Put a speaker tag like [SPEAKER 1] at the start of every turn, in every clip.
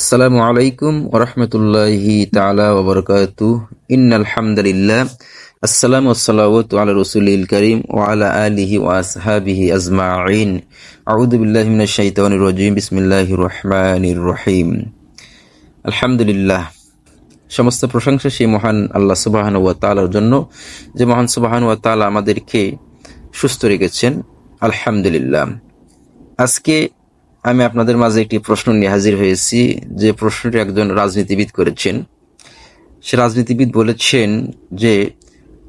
[SPEAKER 1] আসসালামু আলাইকুম ওরহমতুল্লাহি তালা ওবরকাতু ইন্নাল হামদুলিল্লাহ। আসসালামু আসসালামু আলা রসুলিল করিম ও আলা আলিহি ও আসহাবিহি আজমাইন আউযু বিল্লাহি মিনাশ শাইতানির রাজিম। বিসমিল্লাহির রহমানির রহিম। আলহামদুলিল্লাহ। সমস্ত প্রশংসা সেই মহান আল্লাহ সুবাহান ওয়া তাআলার জন্য। যে মহান সুবাহান ওয়া তাআলা আমাদেরকে সুস্থ রেখেছেন। আলহামদুলিল্লাহ। আজকে আমি আপনাদের মাঝে একটি প্রশ্ন নিয়ে হাজির হয়েছি। যে প্রশ্নটি একজন রাজনীতিবিদ করেছেন। সে রাজনীতিবিদ বলেছেন যে,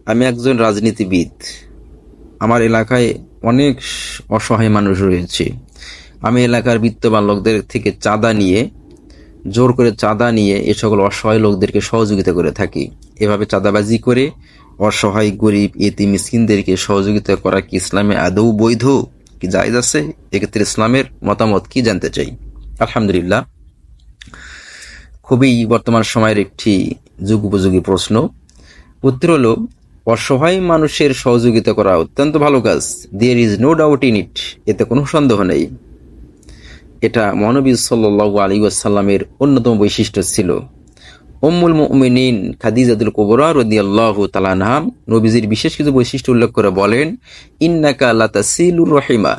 [SPEAKER 1] আমি একজন রাজনীতিবিদ। আমার এলাকায় অনেক অসহায় মানুষ রয়েছে। আমি এলাকার বিত্তবান লোকদের থেকে চাঁদা নিয়ে, জোর করে চাঁদা নিয়ে এ সকল অসহায় লোকদেরকে সহযোগিতা করে থাকি। এভাবে চাঁদাবাজি করে অসহায়, গরিব এতি মিসকিনদেরকে সহযোগিতা করা কি ইসলামে আদৌ বৈধ? কি জায়জ আছে? এক্ষেত্রে ইসলামের মতামত কি জানতে চাই? আলহামদুলিল্লাহ, খুবই বর্তমান সময়ের একটি যুগ উপযোগী প্রশ্ন। উত্তর হলো, অসহায় মানুষের সহযোগিতা করা অত্যন্ত ভালো কাজ। There is no doubt in it এতে কোনো সন্দেহ নেই। এটা মহানবী সাল্লু আলী আসাল্লামের অন্যতম বৈশিষ্ট্য ছিল। উম্মুল মুমিনিন খাদিজাতুল কুবরা রাদিয়াল্লাহু তাআলা আনহা নবীজির বিশেষ কিছু বৈশিষ্ট্য উল্লেখ করে বলেন, ইন্নাকা লাতাসিলুর রহিমা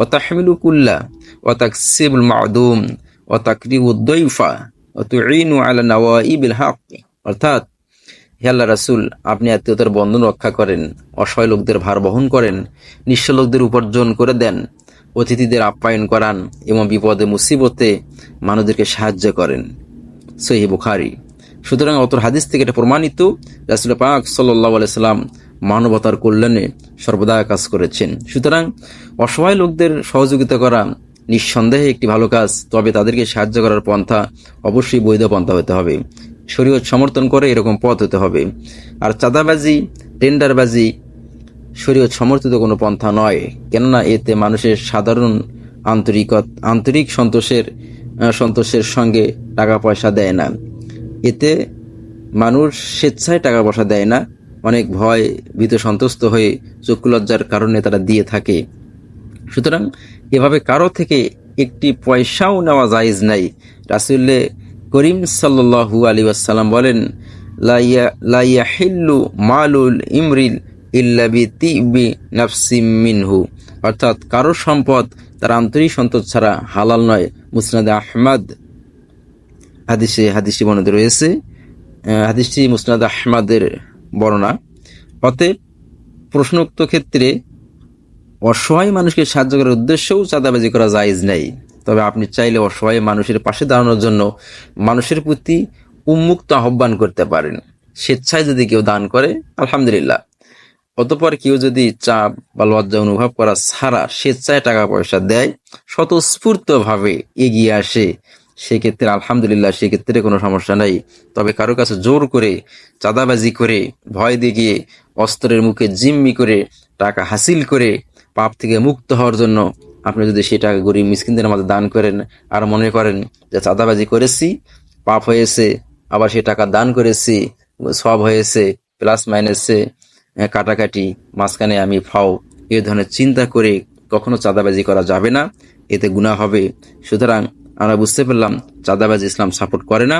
[SPEAKER 1] ও তাহমিলু কুল্লা ওয়া তাকসিবুল মা'দুম ওয়া তাকরিবুদ ও তুঈনু আলা নাওয়াইবিল হক অর্থাৎ, হে আল্লাহ রাসূল, আপনি আত্মীয়তার বন্ধন রক্ষা করেন, অসহায় লোকদের ভার বহন করেন, নিঃস্ব লোকদের উপার্জন করে দেন, অতিথিদের আপ্যায়ন করান এবং বিপদে, মুসিবতে মানুষদেরকে সাহায্য করেন। সহি বুখারি সুতরাং অতর হাদিস থেকে এটা প্রমাণিত রাসুল পাক সাল্লাহ সাল্লাম মানবতার কল্যাণে সর্বদা কাজ করেছেন। সুতরাং অসহায় লোকদের সহযোগিতা করা নিঃসন্দেহে একটি ভালো কাজ, তবে তাদেরকে সাহায্য করার পন্থা অবশ্যই বৈধ পন্থা হতে হবে। শরীয়ত সমর্থন করে এরকম পথ হতে হবে। আর চাঁদাবাজি, টেন্ডারবাজি শরীয়ত সমর্থিত কোনো পন্থা নয়, কেননা এতে মানুষের সাধারণ আন্তরিকত, আন্তরিক সন্তোষের সন্তোষের সঙ্গে টাকা পয়সা দেয় না। এতে মানুষ স্বেচ্ছায় টাকা পয়সা দেয় না। অনেক ভয়, ভীত, সন্তুষ্ট হয়ে চক্ষুলজ্জার কারণে তারা দিয়ে থাকে। সুতরাং এভাবে কারও থেকে একটি পয়সাও নেওয়া জায়েজ নাই। রাসুল্লে করিম সাল্লু আলী আসসালাম বলেন লাইয়া হিল্লু মালুল ইমরিল ইল্লাবি তিবি নাফসিম মিনহু। অর্থাৎ কারও সম্পদ তার আন্তরিক সন্তোষ ছাড়া হালাল নয়। মুসনাদ আহমদ হাদিসে, হাদিসটি বর্ণিত রয়েছে। হাদিসটি মুসনাদ আহমাদের বর্ণনা। অতএব প্রশ্নোক্ত ক্ষেত্রে অসহায় মানুষকে সাহায্য করার উদ্দেশ্যেও চাঁদাবাজি করা জায়জ নেই। তবে আপনি চাইলে অসহায় মানুষের পাশে দাঁড়ানোর জন্য মানুষের প্রতি উন্মুক্ত আহ্বান করতে পারেন। স্বেচ্ছায় যদি কেউ দান করে, আলহামদুলিল্লাহ। অতপর কেউ যদি চাপ বা লজ্জা অনুভব করা ছাড়া স্বেচ্ছায় টাকা পয়সা দেয় স্বতঃস্ফূর্ত ভাবে এগিয়ে আসে। সেক্ষেত্রে আলহামদুলিল্লাহ, সেক্ষেত্রে কোনো সমস্যা নাই। তবে কারও কাছে জোর করে, চাঁদাবাজি করে, ভয় দেখিয়ে, অস্ত্রের মুখে জিম্মি করে, টাকা হাসিল করে, পাপ থেকে মুক্ত হওয়ার জন্য আপনি যদি সেই টাকা গরিব মিসকিনদের মাঝে দান করেন আর মনে করেন যে চাঁদাবাজি করেছি, পাপ হয়েছে, আবার সে টাকা দান করেছি সব হয়েছে, প্লাস মাইনাসে কাটাকাটি, মাঝখানে আমি ফাও, এ ধরনের চিন্তা করে কখনো চাঁদাবাজি করা যাবে না, এতে গুণা হবে। সুতরাং আমরা বুঝতে পারলাম চাঁদাবাজি ইসলাম সাপোর্ট করে না,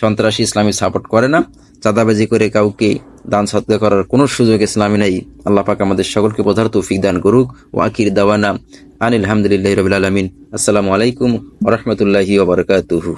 [SPEAKER 1] সন্ত্রাসী ইসলামী সাপোর্ট করে না। চাঁদাবাজি করে কাউকে দান সত্য করার কোনো সুযোগ ইসলামী নেই। আল্লাহ পাক আমাদের সকলকে পদার্থ তৌফিক দান করুক। ওয়াকির দাওয়ানা আনিল হামদুলিল্লাহ রবিল আলমিন। আসসালামু আলাইকুম ওরহমতুল্লাহি ওবরকাতুহু